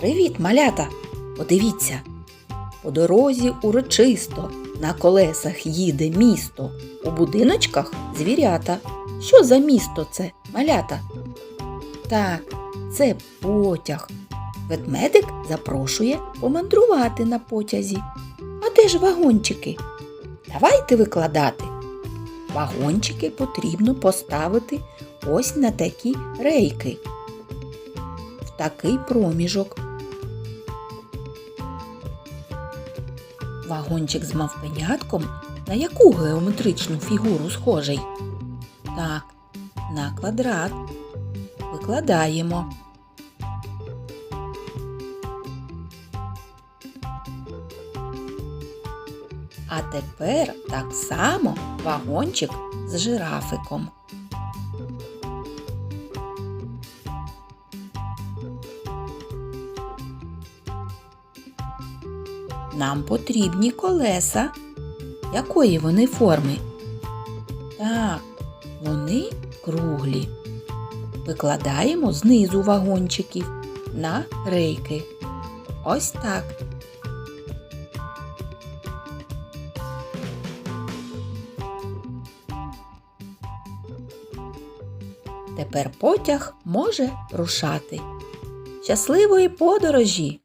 Привіт, малята! Подивіться. По дорозі урочисто на колесах їде місто. У будиночках звірята. Що за місто це, малята? Так, це потяг. Ведмедик запрошує помандрувати на потязі. А де ж вагончики? Давайте викладати. Вагончики потрібно поставити ось на такі рейки. В такий проміжок. Вагончик з мавпенятком на яку геометричну фігуру схожий? Так, на квадрат. Викладаємо. А тепер так само вагончик з жирафиком. Нам потрібні колеса. Якої вони форми? Так, вони круглі. Викладаємо знизу вагончиків на рейки. Ось так. Тепер потяг може рушати. Щасливої подорожі!